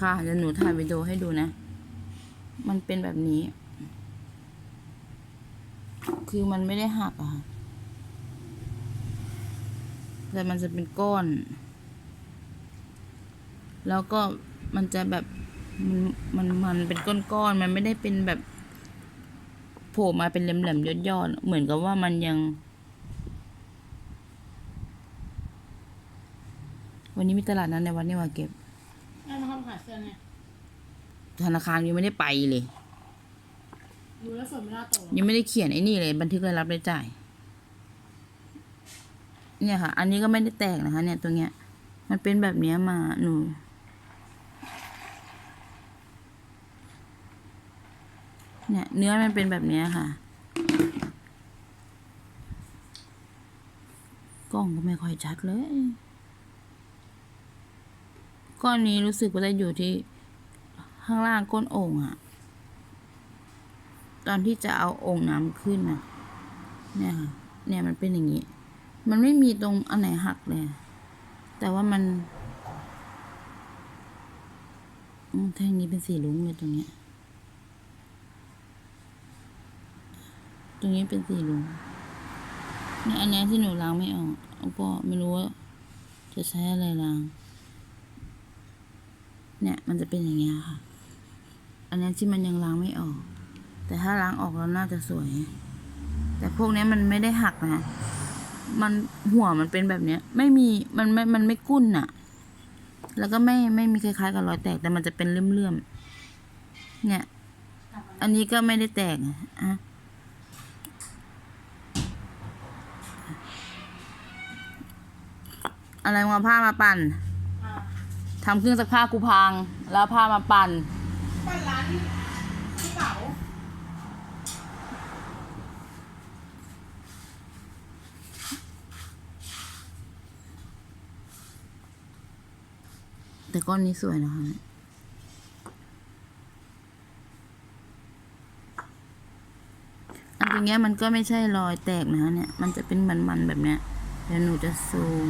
ค่ะเดี๋ยวหนูถ่ายวิดีโอให้ดูนะ มันเป็นแบบนี้ คือมันไม่ได้หักอะค่ะแต่มันจะเป็นก้อน แล้วก็มันจะแบบมันมันมันเป็นก้อนๆ มันไม่ได้เป็นแบบโผล่มาเป็นแหลมๆยอดๆ เหมือนกับว่ามันยัง วันนี้มีตลาดนั้นในวันนี้ว่าเก็บ นั่นนะครับขายเสื้อเนี่ยธนาคารยังไม่ได้ไปเลย ดูแล้วสวยไม่น่าโตยังไม่ได้เขียนไอ้นี่เลย บันทึกรายรับรายจ่าย เนี่ยค่ะ อันนี้ก็ไม่ได้แตกนะคะ เนี่ยตัวเนี้ย มันเป็นแบบเนี้ยมาหนูเนี่ยเนื้อมันเป็นแบบเนี้ยค่ะ กล้องก็ไม่ค่อยชัดเลย ก้อนนี้รู้สึกว่าจะอยู่ที่ข้างล่างก้นโอ่งอะตอนที่จะเอาโองค์น้ำขึ้นนะเนี่ยค่ะเนี่ยมันเป็นอย่างนี้ มันไม่มีตรงอันไหนหักเลย แต่ว่ามันแท่งนี้เป็นสีลุ้งเลยตรงเนี้ย ตรงนี้เป็นสีลุ้งเนี่ยอันนี้ที่หนูล้างไม่ออกแล้วก็ไม่รู้ว่าจะใช้อะไรล้าง เนี่ยมันจะเป็นอย่างเงี้ยค่ะ อันนี้ที่มันยังล้างไม่ออก แต่ถ้าล้างออกแล้วน่าจะสวย แต่พวกนี้มันไม่ได้หักนะ มันหัวมันเป็นแบบเนี้ย ไม่มีมันไม่มันไม่กุ้นอะแล้วก็ไม่ไม่มีคล้ายๆกับรอยแตกแต่มันจะเป็นเลื่อมๆเนี่ย อันนี้ก็ไม่ได้แตกอะอะอะไรมาผ้ามาปั่น ทำเครื่องซักผ้ากูพัง แล้วเอาผ้ามาปั่น ปั้นร้านกระเป๋าแต่ก้อนนี้สวยนะคะอันตรงเนี้ยมันก็ไม่ใช่รอยแตกนะคะเนี่ย มันจะเป็นมันๆแบบเนี้ย เดี๋ยวหนูจะซูม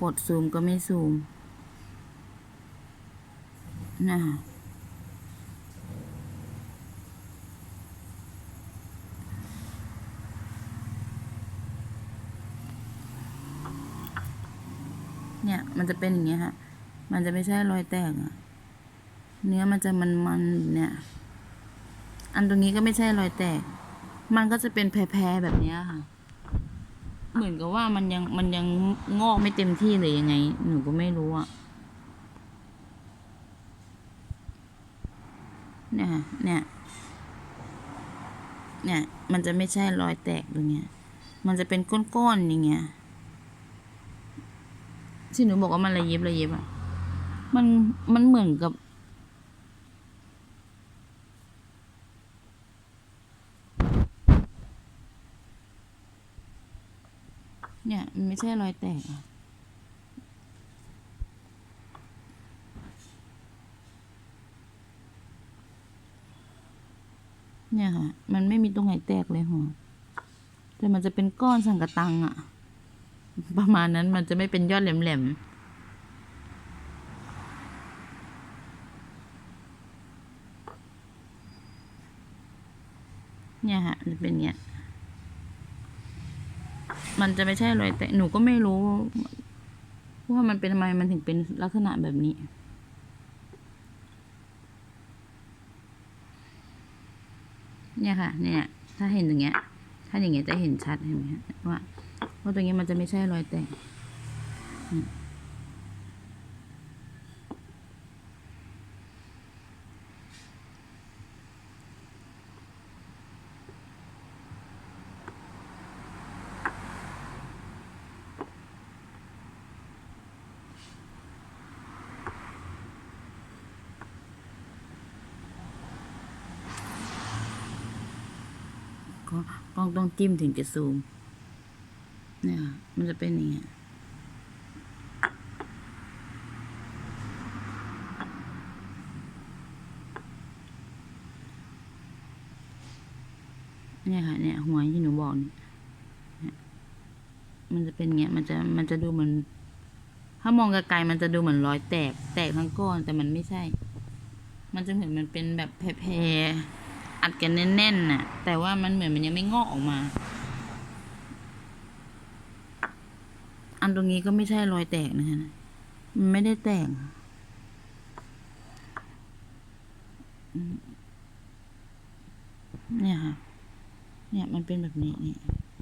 กดซูมก็ไม่ซูม นะเนี่ย มันจะเป็นอย่างเงี้ยค่ะมันจะไม่ใช่รอยแตกอะเนื้อมันจะมันๆเนี่ย อันตรงนี้ก็ไม่ใช่รอยแตก มันก็จะเป็นแพรๆแบบเนี้ยค่ะ เหมือนกับว่ามันยังมันยังงอกไม่เต็มที่เลยยังไง หนูก็ไม่รู้อะ เนี่ยเนี่ยเนี่ย มันจะไม่ใช่รอยแตกตรงเนี้ย มันจะเป็นก้อนๆอย่างเงี้ย ที่หนูบอกว่ามันระยิบระยิบอะมัน มันเหมือนกับ เนี่ย มันไม่ใช่รอยแตกอะ เนี่ยค่ะ มันไม่มีตรงไหนแตกเลยหัวแต่มันจะเป็นก้อนสังกะตังอะประมาณนั้นมันจะไม่เป็นยอดแหลมๆเนี่ยฮะจะเป็นเงี้ย มันจะไม่ใช่รอยแตกหนูก็ไม่รู้ว่ามันเป็นทำไมมันถึงเป็นลักษณะแบบนี้ เนี่ยค่ะ เนี่ย ถ้าเห็นอย่างเงี้ย ถ้าอย่างเงี้ยจะเห็นชัดเห็นไหมฮะว่าว่าตรงเนี้ยมันจะไม่ใช่รอยแตก ก็กล้องต้องจิ้มถึงจะซูม เนี่ยค่ะมันจะเป็นอย่างเงี้ยเนี่ยค่ะเนี่ยหัวที่หนูบอกเนี่ยมันจะเป็นเงี้ยมันจะมันจะดูเหมือนถ้ามองไกลๆมันจะดูเหมือนรอยแตก แตกทั้งก้อนแต่มันไม่ใช่ มันจะเหมือนมันเป็นแบบแพรๆ อัดกันแน่นๆน่ะ แต่ว่ามันเหมือนมันยังไม่งอกออกมา อันตรงนี้ก็ไม่ใช่รอยแตกนะฮะมันไม่ได้แตกเนี่ยค่ะ เนี่ยมันเป็นแบบนี้นี่